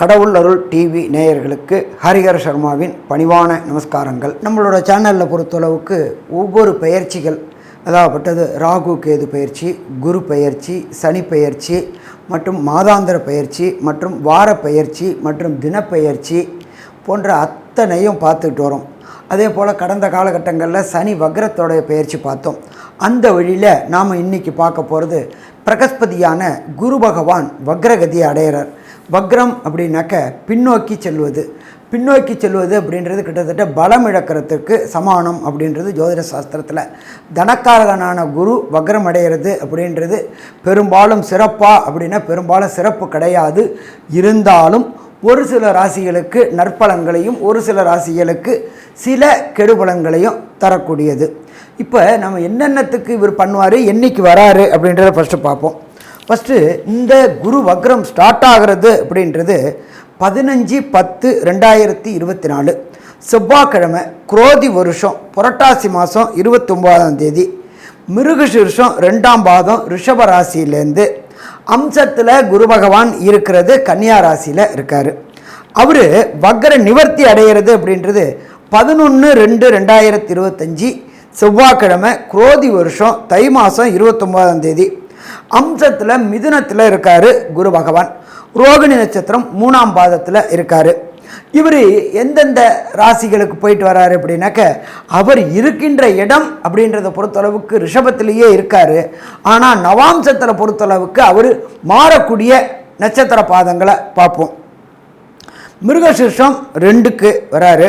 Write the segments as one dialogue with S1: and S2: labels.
S1: கடவுள் அருள் டிவி நேயர்களுக்கு ஹரிஹர சர்மாவின் பணிவான நமஸ்காரங்கள். நம்மளோட சேனலில் பொறுத்தளவுக்கு ஒவ்வொரு பயிற்சிகள் அதாகப்பட்டது ராகு கேது பயிற்சி குரு பயிற்சி சனி பயிற்சி மற்றும் மாதாந்திர பயிற்சி மற்றும் வார பயிற்சி மற்றும் தினப்பயிற்சி போன்ற அத்தனையும் பார்த்துட்டு வரோம். அதே போல் கடந்த காலகட்டங்களில் சனி வக்ரத்தோடைய பயிற்சி பார்த்தோம். அந்த வழியில் நாம் இன்னைக்கு பார்க்க போகிறது பிரகஸ்பதியான குரு பகவான் வக்ரகதி அடையிறார். வக்ரம் அப்படின்னாக்க பின்னோக்கி செல்வது. பின்னோக்கி செல்வது அப்படின்றது கிட்டத்தட்ட பலம் இழக்கிறதுக்கு சமானம் அப்படின்றது ஜோதிட சாஸ்திரத்தில். தனக்காரகனான குரு வக்ரம் அடைகிறது அப்படின்றது பெரும்பாலும் சிறப்பாக அப்படின்னா பெரும்பாலும் சிறப்பு கிடையாது. இருந்தாலும் ஒரு சில ராசிகளுக்கு நற்பலன்களையும் ஒரு சில ராசிகளுக்கு சில கெடுபலன்களையும் தரக்கூடியது. இப்போ நம்ம என்னென்னத்துக்கு இவர் பண்ணுவார் என்னைக்கு வராரு அப்படின்றத ஃபஸ்ட்டு பார்ப்போம். ஃபஸ்ட்டு இந்த குரு வக்ரம் ஸ்டார்ட் ஆகிறது அப்படின்றது பதினஞ்சு பத்து ரெண்டாயிரத்தி இருபத்தி நாலு. செவ்வாய்க்கிழமை குரோதி வருஷம் புரட்டாசி மாதம் இருபத்தொம்போதாம் தேதி. மிருகசீர்ஷம் ரெண்டாம் பாதம் ரிஷப ராசியிலேருந்து அம்சத்தில் குரு பகவான் இருக்கிறது கன்னியா ராசியில் இருக்கார். அவர் வக்ர நிவர்த்தி அடைகிறது அப்படின்றது பதினொன்று ரெண்டு ரெண்டாயிரத்தி இருபத்தஞ்சி. செவ்வாய்க்கிழமை குரோதி வருஷம் தை மாதம் இருபத்தொம்போதாம் தேதி. அம்சத்தில் மிதுனத்தில் இருக்கார் குரு பகவான். ரோகிணி நட்சத்திரம் மூணாம் பாதத்தில் இருக்கார். இவர் எந்தெந்த ராசிகளுக்கு போயிட்டு வராரு அப்படின்னாக்க அவர் இருக்கின்ற இடம் அப்படின்றத பொறுத்தளவுக்கு ரிஷபத்திலேயே இருக்கார். ஆனால் நவாம்சத்தில் பொறுத்தளவுக்கு அவர் மாறக்கூடிய நட்சத்திர பாதங்களை பார்ப்போம். மிருகசீர்ஷம் ரெண்டுக்கு வராரு.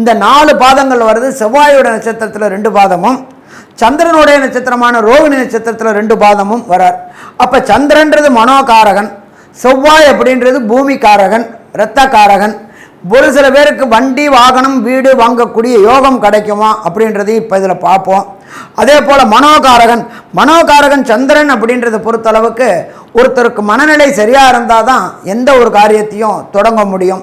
S1: இந்த நாலு பாதங்கள் வருது செவ்வாயோட நட்சத்திரத்தில் ரெண்டு பாதமும் சந்திரனுடைய நட்சத்திரமான ரோகிணி நட்சத்திரத்தில் ரெண்டு பாதமும் வரார். அப்போ சந்திரன்றது மனோகாரகன் செவ்வாய் அப்படின்றது பூமிக்காரகன் இரத்தக்காரகன். ஒரு சில பேருக்கு வண்டி வாகனம் வீடு வாங்கக்கூடிய யோகம் கிடைக்குமா அப்படின்றதையும் இப்போ இதில் பார்ப்போம். அதே போல் மனோகாரகன் மனோகாரகன் சந்திரன் அப்படின்றத பொறுத்தளவுக்கு ஒருத்தருக்கு மனநிலை சரியாக இருந்தால் தான் எந்த ஒரு காரியத்தையும் தொடங்க முடியும்.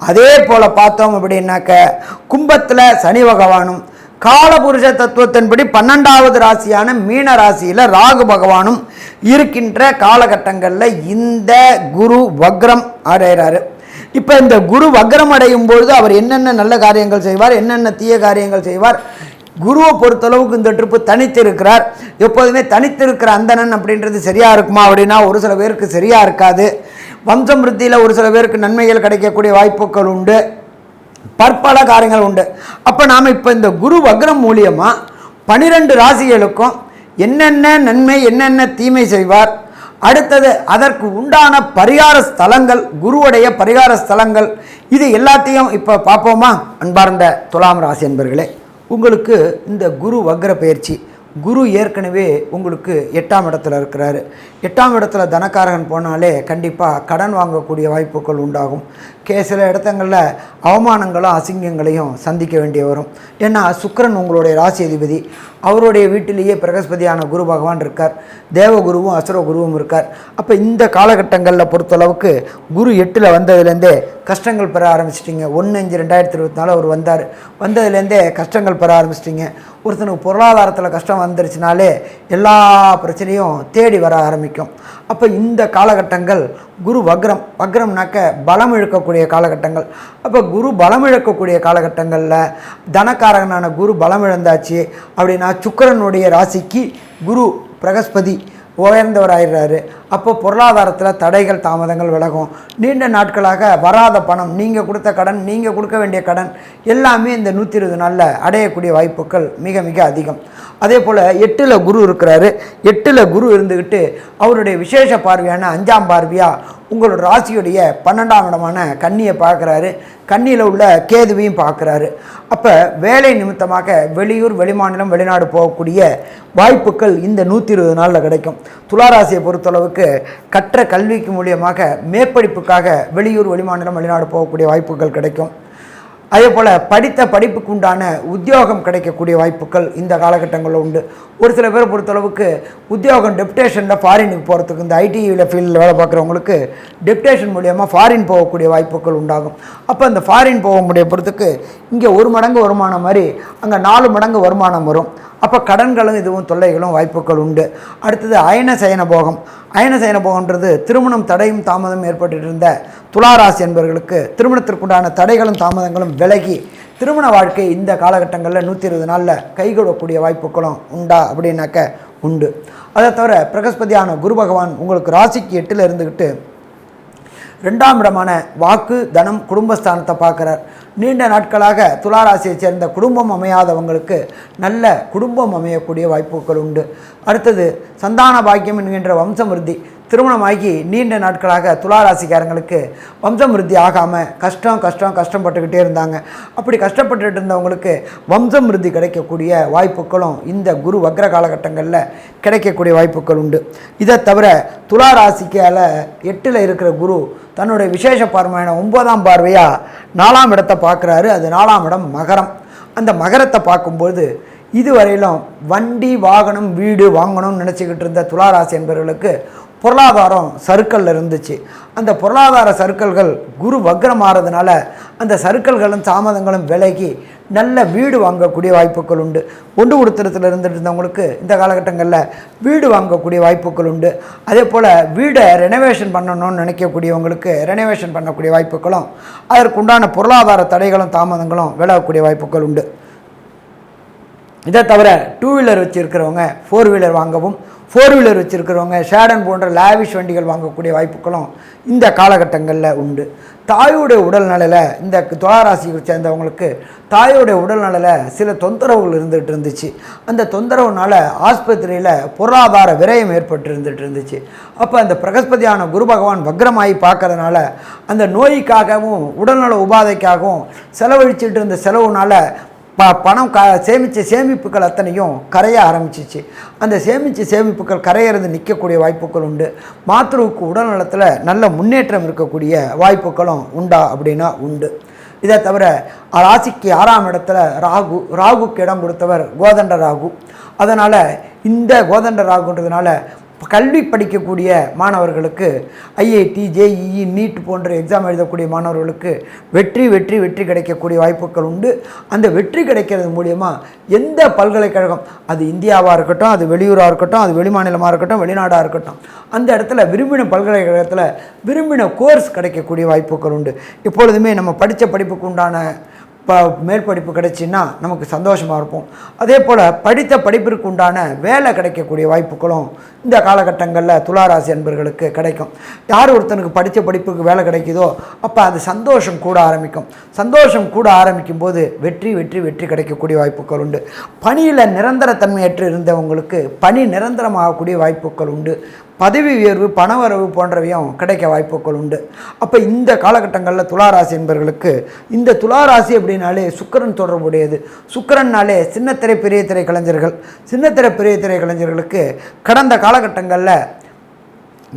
S1: அதே போல் பார்த்தோம் அப்படின்னாக்க கும்பத்தில் சனி பகவானும் காலபுருஷ தத்துவத்தின்படி பன்னெண்டாவது ராசியான மீன ராசியில் ராகு பகவானும் இருக்கின்ற காலகட்டங்களில் இந்த குரு வக்ரம் அடைகிறாரு இப்போ இந்த குரு வக்ரம் அடையும் பொழுது அவர் என்னென்ன நல்ல காரியங்கள் செய்வார் என்னென்ன தீய காரியங்கள் செய்வார் குருவை பொறுத்தளவுக்கு இந்த ட்ரிப்பு தனித்து இருக்கிறார் எப்போதுமே தனித்து இருக்கிற அந்தணன் அப்படின்றது சரியாக இருக்குமா அப்படின்னா ஒரு சில பேருக்கு சரியாக இருக்காது. வம்சம் விருத்தியில் ஒரு சில பேருக்கு நன்மைகள் கிடைக்கக்கூடிய வாய்ப்புகள் உண்டு. பற்பல காரியங்கள் உண்டு. அப்போ நாம் இப்போ இந்த குரு வக்ரம் மூலியமாக பனிரெண்டு ராசிகளுக்கும் என்னென்ன நன்மை என்னென்ன தீமை செய்வார்? அடுத்தது அதற்கு உண்டான பரிகார ஸ்தலங்கள் குருவுடைய பரிகார ஸ்தலங்கள். இது எல்லாத்தையும் இப்போ பார்ப்போமா? அன்பார்ந்த துலாம் ராசி என்பர்களே உங்களுக்கு இந்த குரு வக்ர பயிற்சி குரு ஏற்கனவே உங்களுக்கு எட்டாம் இடத்துல இருக்கிறாரு. எட்டாம் இடத்துல தனக்காரகன் போனாலே கண்டிப்பாக கடன் வாங்கக்கூடிய வாய்ப்புகள் உண்டாகும். கே சில இடத்துங்களில் அவமானங்களும் அசிங்கங்களையும் சந்திக்க வேண்டிய வரும். ஏன்னா சுக்கிரன் உங்களுடைய ராசி அதிபதி. அவருடைய வீட்டிலேயே பிரகஸ்பதியான குரு பகவான் இருக்கார். தேவகுருவும் அசுர குருவும் இருக்கார். அப்போ இந்த காலகட்டங்களில் பொறுத்தளவுக்கு குரு எட்டில் வந்ததுலேருந்தே கஷ்டங்கள் பெற ஆரம்பிச்சிட்டிங்க. ஒன்று அஞ்சு ரெண்டாயிரத்தி இருபத்தி நாலு அவர் வந்தார். வந்ததுலேருந்தே கஷ்டங்கள் பெற ஆரம்பிச்சிட்டிங்க. ஒருத்தனுக்கு பொருளாதாரத்தில் கஷ்டம் வந்துருச்சுனாலே எல்லா பிரச்சனையும் தேடி வர ஆரம்பிக்கும். அப்போ இந்த காலகட்டங்கள் குரு வக்ரம் வக்ரம்னாக்க பலம் இழக்கக்கூடிய காலகட்டங்கள். அப்போ குரு பலம் இழக்கக்கூடிய காலகட்டங்களில் தனக்காரகனான குரு பலம் இழந்தாச்சு அப்படின்னா சுக்கரனுடைய ராசிக்கு குரு பிரகஸ்பதி உயர்ந்தவராயிடுறாரு அப்போ பொருளாதாரத்தில் தடைகள் தாமதங்கள் விலகும். நீண்ட நாட்களாக வராத பணம் நீங்கள் கொடுத்த கடன் நீங்கள் கொடுக்க வேண்டிய கடன் எல்லாமே இந்த நூற்றி இருபது நாளில் அடையக்கூடிய வாய்ப்புகள் மிக மிக அதிகம். அதே போல் எட்டில் குரு இருக்கிறாரு. எட்டில் குரு இருந்துக்கிட்டு அவருடைய விசேஷ பார்வையான அஞ்சாம் பார்வையாக உங்களோட ராசியுடைய பன்னெண்டாம் இடமான கன்னியை பார்க்குறாரு. கன்னியில் உள்ள கேதுவையும் பார்க்குறாரு. அப்போ வேலை நிமித்தமாக வெளியூர் வெளிமாநிலம் வெளிநாடு போகக்கூடிய வாய்ப்புகள் இந்த நூற்றி இருபது நாளில் கிடைக்கும். துளாராசியை பொறுத்தளவுக்கு கற்ற கல்விக்கு மூலியமாக மேற்படிப்புக்காக வெளியூர் வெளிமாநிலம் வெளிநாடு போகக்கூடிய வாய்ப்புகள் கிடைக்கும். அதே போல் படித்த படிப்புக்கு உண்டான உத்தியோகம் கிடைக்கக்கூடிய வாய்ப்புகள் இந்த காலகட்டங்களில் உண்டு. ஒரு சில பேர் பொறுத்தளவுக்கு உத்தியோகம் டெப்டேஷனில் ஃபாரினுக்கு போகிறதுக்கு இந்த ஐடியில் ஃபீல்டில் வேலை பார்க்குறவங்களுக்கு டெப்டேஷன் மூலியமாக ஃபாரின் போகக்கூடிய வாய்ப்புகள் உண்டாகும். அப்போ அந்த ஃபாரின் போக முடிய பொறுத்துக்கு இங்கே ஒரு மடங்கு வருமானம் மாதிரி அங்கே நாலு மடங்கு வருமானம் வரும். அப்போ கடன்களும் இதுவும் தொல்லைகளும் வாய்ப்புகள் உண்டு. அடுத்தது அயன சயன போகம். அயன சயன போகன்றது திருமணம் தடையும் தாமதம் ஏற்பட்டு இருந்த துளாராசி என்பவர்களுக்கு திருமணத்திற்குண்டான தடைகளும் தாமதங்களும் விலகி திருமண வாழ்க்கை இந்த காலகட்டங்களில் நூற்றி இருபது நாளில் கைகூடக்கூடிய வாய்ப்புகளும் உண்டா அப்படின்னாக்க உண்டு. அதை தவிர பிரகஸ்பதியான குரு பகவான் உங்களுக்கு ராசிக்கு எட்டில் இருந்துக்கிட்டு ரெண்டாம் இடமான வாக்கு தனம் குடும்பஸ்தானத்தை பார்க்குறார். நீண்ட நாட்களாக துளாராசியைச் சேர்ந்த குடும்பம் அமையாதவங்களுக்கு நல்ல குடும்பம் அமையக்கூடிய வாய்ப்புகள் உண்டு. அடுத்தது சந்தான பாக்கியம் என்கின்ற வம்சமிருத்தி திருமணமாகி நீண்ட நாட்களாக துளாராசிக்காரங்களுக்கு வம்சமிருத்தி ஆகாமல் கஷ்டம் கஷ்டம் கஷ்டப்பட்டுக்கிட்டே இருந்தாங்க. அப்படி கஷ்டப்பட்டுட்டு இருந்தவங்களுக்கு வம்சமிருத்தி கிடைக்கக்கூடிய வாய்ப்புகளும் இந்த குரு வக்ர காலகட்டங்களில் கிடைக்கக்கூடிய வாய்ப்புகள் உண்டு. இதை தவிர துளாராசிக்கால எட்டில் இருக்கிற குரு தன்னுடைய விசேஷ பார்வையான ஒன்பதாம் பார்வையாக நாலாம் இடத்தை பார்க்குறாரு. அது நாலாம் இடம் மகரம். அந்த மகரத்தை பார்க்கும்போது இதுவரையிலும் வண்டி வாகனம் வீடு வாங்கணும்னு நினச்சிக்கிட்டு இருந்த துளாராசி என்பவர்களுக்கு பொருளாதாரம் சருக்களில் இருந்துச்சு. அந்த பொருளாதார சருக்கள்கள் குரு வக்ரம் ஆகிறதுனால அந்த சருக்கள்களும் தாமதங்களும் விலகி நல்ல வீடு வாங்கக்கூடிய வாய்ப்புகள் உண்டு. ஒன்று கொடுத்துறதுல இருந்துட்டு இருந்தவங்களுக்கு இந்த காலகட்டங்களில் வீடு வாங்கக்கூடிய வாய்ப்புகள் உண்டு. அதே போல் வீடை ரெனோவேஷன் பண்ணணும்னு நினைக்கக்கூடியவங்களுக்கு ரெனோவேஷன் பண்ணக்கூடிய வாய்ப்புகளும் அதற்குண்டான பொருளாதார தடைகளும் தாமதங்களும் விலகக்கூடிய வாய்ப்புகள் உண்டு. இதை தவிர டூ வீலர் வச்சுருக்கிறவங்க ஃபோர் வீலர் வாங்கவும் ஃபோர் வீலர் வச்சுருக்கிறவங்க ஷேடன் போன்ற லேவிஷ் வண்டிகள் வாங்கக்கூடிய வாய்ப்புகளும் இந்த காலகட்டங்களில் உண்டு. தாயோடைய உடல்நலையில் இந்த துளாராசியை சேர்ந்தவங்களுக்கு தாயோடைய உடல்நலையில் சில தொந்தரவுகள் இருந்துகிட்டு இருந்துச்சு. அந்த தொந்தரவுனால் ஆஸ்பத்திரியில் பொருளாதார விரயம் ஏற்பட்டு இருந்துகிட்டு இருந்துச்சு. அப்போ அந்த பிரகஸ்பதியான குரு பகவான் வக்ரமாகி பார்க்கறதுனால அந்த நோய்க்காகவும் உடல்நல உபாதைக்காகவும் செலவழிச்சிட்டு இருந்த செலவுனால் ப பணம் க சேமித்த சேமிப்புகள் அத்தனையும் கரைய ஆரம்பிச்சிச்சு. அந்த சேமித்த சேமிப்புகள் கரையிறது நிற்கக்கூடிய வாய்ப்புகள் உண்டு. மாத்ருவுக்கு உடல் நலத்தில் நல்ல முன்னேற்றம் இருக்கக்கூடிய வாய்ப்புகளும் உண்டா அப்படின்னா உண்டு. இதை தவிர ராசிக்கு ஆறாம் இடத்துல ராகு ராகுக்கு இடம் கொடுத்தவர் கோதண்ட ராகு. அதனால் இந்த கோதண்ட ராகுன்றதுனால கல்வி படிக்கக்கூடிய மாணவர்களுக்கு ஐஐடி ஜேஇஇ நீட் போன்ற எக்ஸாம் எழுதக்கூடிய மாணவர்களுக்கு வெற்றி வெற்றி வெற்றி கிடைக்கக்கூடிய வாய்ப்புகள் உண்டு. அந்த வெற்றி கிடைக்கிறது மூலியமாக எந்த பல்கலைக்கழகம் அது இந்தியாவாக இருக்கட்டும் அது வெளியூராக இருக்கட்டும் அது வெளிமாநிலமாக இருக்கட்டும் வெளிநாடாக இருக்கட்டும் அந்த இடத்துல விரும்பின பல்கலைக்கழகத்தில் விரும்பின கோர்ஸ் கிடைக்கக்கூடிய வாய்ப்புகள் உண்டு. எப்பொழுதுமே நம்ம படித்த படிப்புக்கு உண்டான இப்போ மேற்படிப்பு கிடைச்சின்னா நமக்கு சந்தோஷமாக இருப்போம். அதே போல் படித்த படிப்பிற்கு உண்டான வேலை கிடைக்கக்கூடிய வாய்ப்புகளும் இந்த காலகட்டங்களில் துளாராசி அன்பர்களுக்கு கிடைக்கும். யார் ஒருத்தனுக்கு படித்த படிப்புக்கு வேலை கிடைக்குதோ அப்போ அது சந்தோஷம் கூட ஆரம்பிக்கும். சந்தோஷம் கூட ஆரம்பிக்கும் போது வெற்றி வெற்றி வெற்றி கிடைக்கக்கூடிய வாய்ப்புகள் உண்டு. பணியில் நிரந்தரத்தன்மையற்று இருந்தவங்களுக்கு பணி நிரந்தரமாகக்கூடிய வாய்ப்புகள் உண்டு. பதவி உயர்வு பணவரவு போன்றவையும் கிடைக்க வாய்ப்புகள் உண்டு. அப்போ இந்த காலகட்டங்களில் துளாராசி என்பவர்களுக்கு இந்த துளாராசி அப்படின்னாலே சுக்கிரன் தொடர்புடையது. சுக்கிரன்னாலே சின்னத்திரை பெரிய திரை கலைஞர்கள். சின்னத்திரை பெரிய திரை கலைஞர்களுக்கு கடந்த காலகட்டங்களில்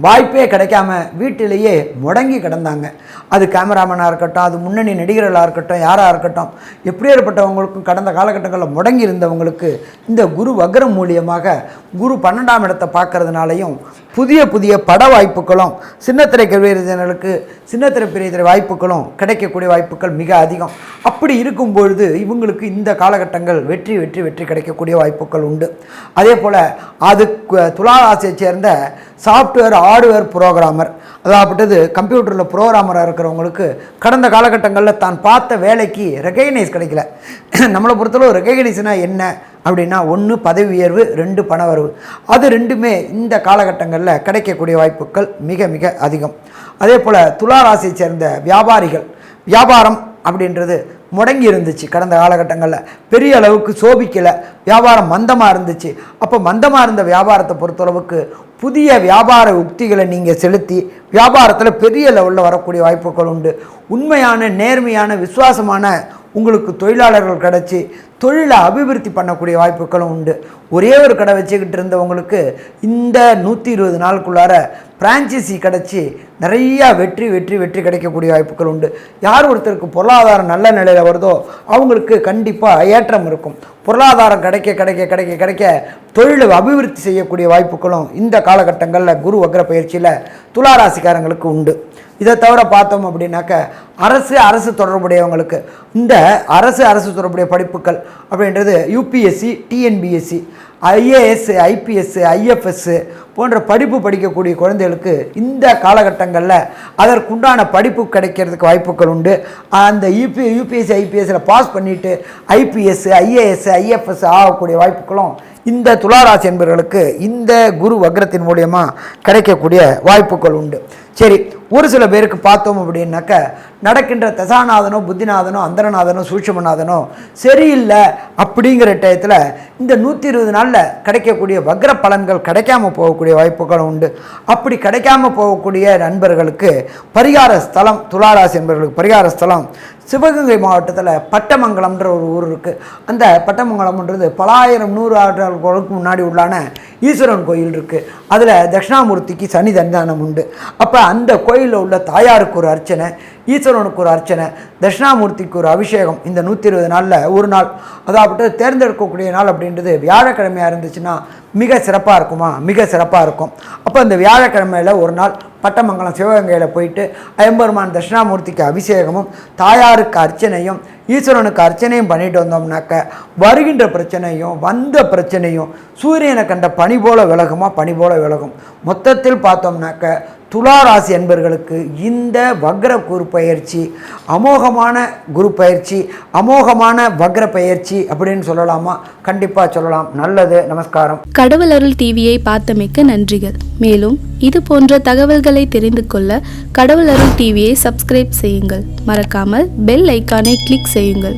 S1: வாய்ப்பே கிடைக்காம வீட்டிலேயே முடங்கி கிடந்தாங்க. அது கேமராமேனாக இருக்கட்டும் அது முன்னணி நடிகர்களாக இருக்கட்டும் யாராக இருக்கட்டும் எப்படியேற்பட்டவங்களுக்கும் கடந்த காலகட்டங்களில் முடங்கி இருந்தவங்களுக்கு இந்த குரு வக்ரம் மூலியமாக குரு பன்னெண்டாம் இடத்தை பார்க்கறதுனாலையும் புதிய புதிய பட வாய்ப்புகளும் சின்னத்திரை கவிஞர்களுக்கு சின்னத்திரை பெரிய வாய்ப்புகளும் கிடைக்கக்கூடிய வாய்ப்புகள் மிக அதிகம். அப்படி இருக்கும் பொழுது இவங்களுக்கு இந்த காலகட்டங்கள் வெற்றி வெற்றி வெற்றி கிடைக்கக்கூடிய வாய்ப்புகள் உண்டு. அதே போல் அது துலா ராசியைச் சேர்ந்த சாஃப்ட்வேர் ஹார்ட்வேர் ப்ரோக்ராமர் அதாகப்பட்டது கம்ப்யூட்டரில் ப்ரோக்ராமராக இருக்கிறவங்களுக்கு கடந்த காலகட்டங்களில் தான் பார்த்த வேலைக்கு ரெகக்னைஸ் கிடைக்கல. நம்மளை பொறுத்தளவு ரெகக்னைஸ்னால் என்ன? அப்படின்னா ஒன்று பதவி உயர்வு ரெண்டு பண வரவு. அது ரெண்டுமே இந்த காலகட்டங்களில் கிடைக்கக்கூடிய வாய்ப்புகள் மிக மிக அதிகம். அதே போல் துலா ராசியை சேர்ந்த வியாபாரிகள் வியாபாரம் அப்படின்றது முடங்கி இருந்துச்சு கடந்த காலகட்டங்களில். பெரிய அளவுக்கு சோபிக்கலை. வியாபாரம் மந்தமாக இருந்துச்சு. அப்போ மந்தமாக இருந்த வியாபாரத்தை பொறுத்தளவுக்கு புதிய வியாபார உக்திகளை நீங்கள் செலுத்தி வியாபாரத்தில் பெரிய லெவலில் வரக்கூடிய வாய்ப்புகள் உண்டு. உண்மையான நேர்மையான விசுவாசமான உங்களுக்கு தொழிலாளர்கள் கிடச்சி தொழிலை அபிவிருத்தி பண்ணக்கூடிய வாய்ப்புகளும் உண்டு. ஒரே ஒரு கடை வச்சுக்கிட்டு இருந்தவங்களுக்கு இந்த நூற்றி இருபது நாளுக்குள்ளார பிரான்ச்சைசி கிடச்சி நிறையா வெற்றி வெற்றி வெற்றி கிடைக்கக்கூடிய வாய்ப்புகள் உண்டு. யார் ஒருத்தருக்கு பொருளாதாரம் நல்ல நிலையில் வருதோ அவங்களுக்கு கண்டிப்பாக ஏற்றம் இருக்கும். பொருளாதாரம் கிடைக்க கிடைக்க கிடைக்க கிடைக்க தொழிலை அபிவிருத்தி செய்யக்கூடிய வாய்ப்புகளும் இந்த காலகட்டங்களில் குரு வக்ர பயிற்சியில் துளாராசிக்காரங்களுக்கு உண்டு. இதை தவிர பார்த்தோம் அப்படின்னாக்க அரசு அரசு தொடர்புடையவங்களுக்கு இந்த அரசு அரசு தொடர்புடைய படிப்புகள் அப்படின்றது UPSC TNPSC IAS IPS IFS போன்ற படிப்பு படிக்கக்கூடிய குழந்தைகளுக்கு இந்த காலகட்டங்களில் அதற்குண்டான படிப்பு கிடைக்கிறதுக்கு வாய்ப்புகள் உண்டு. அந்த யூபி யூபிஎஸ்சி ஐபிஎஸ்சில் பாஸ் பண்ணிவிட்டு ஐபிஎஸ் ஐஏஎஸ் ஐஎஃப்எஸ் ஆகக்கூடிய வாய்ப்புகளும் இந்த துளாராசி என்பவர்களுக்கு இந்த குரு வக்ரத்தின் மூலயமா கிடைக்கக்கூடிய வாய்ப்புகள் உண்டு. சரி ஒரு சில பேருக்கு பார்த்தோம் அப்படின்னாக்க நடக்கின்ற தசாநாதனோ புத்திநாதனோ அந்தரநாதனோ சூட்சமநாதனோ சரியில்லை அப்படிங்கிற டயத்தில் இந்த நூற்றி இருபது நாள் நாளில் கிடைக்கக்கூடிய வக்ர பலன்கள் கிடைக்காம போகக்கூடிய வாய்ப்புகள் உண்டு. அப்படி கிடைக்காம போகக்கூடிய நண்பர்களுக்கு பரிகார ஸ்தலம் துளாராசி என்பவர்களுக்கு பரிகார ஸ்தலம் சிவகங்கை மாவட்டத்தில் பட்டமங்கலம்ன்ற ஒரு ஊர் இருக்குது அந்த பட்டமங்கலம்ன்றது பலாயிரம் நூறு ஆண்டுகளுக்கு முன்னாடி உள்ளான ஈஸ்வரன் கோயில் இருக்குது அதில் தட்சிணாமூர்த்திக்கு சனி தந்தானம் உண்டு. அப்போ அந்த கோயிலில் உள்ள தாயாருக்கு ஒரு அர்ச்சனை ஈஸ்வரனுக்கு ஒரு அர்ச்சனை தட்சிணாமூர்த்திக்கு ஒரு அபிஷேகம் இந்த நூற்றி இருபது நாளில் ஒரு நாள். அதாவது தேர்ந்தெடுக்கக்கூடிய நாள் அப்படின்றது வியாழக்கிழமையாக இருந்துச்சுன்னா மிக சிறப்பாக இருக்குமா? மிக சிறப்பாக இருக்கும். அப்போ இந்த வியாழக்கிழமையில் ஒரு நாள் பட்டமங்கலம் சிவகங்கையில் போயிட்டு ஐம்பெருமான் தட்சிணாமூர்த்திக்கு அபிஷேகமும் தாயாருக்கு அர்ச்சனையும் ஈஸ்வரனுக்கு அர்ச்சனையும் பண்ணிட்டு வந்தோம்னாக்க வருகின்ற பிரச்சனையும் வந்த பிரச்சனையும் சூரியனை கண்ட பனி போல விலகுமா? பனி போல விலகும். மொத்தத்தில் பார்த்தோம்னாக்க துளாராசி என்பர்களுக்கு இந்த வக்ர குரு பயிற்சி அமோகமான குரு பயிற்சி அமோகமான வக்ர பயிற்சி அப்படின்னு சொல்லலாமா? கண்டிப்பாக சொல்லலாம். நல்லது. நமஸ்காரம்.
S2: கடவுள் அருள் டிவியை பார்த்தமைக்க நன்றிகள். மேலும் இது போன்ற தகவல்களை தெரிந்து கொள்ள கடவுள் அருள் டிவியை சப்ஸ்கிரைப் செய்யுங்கள். மறக்காமல் பெல் ஐக்கானை கிளிக் செய்யுங்கள்.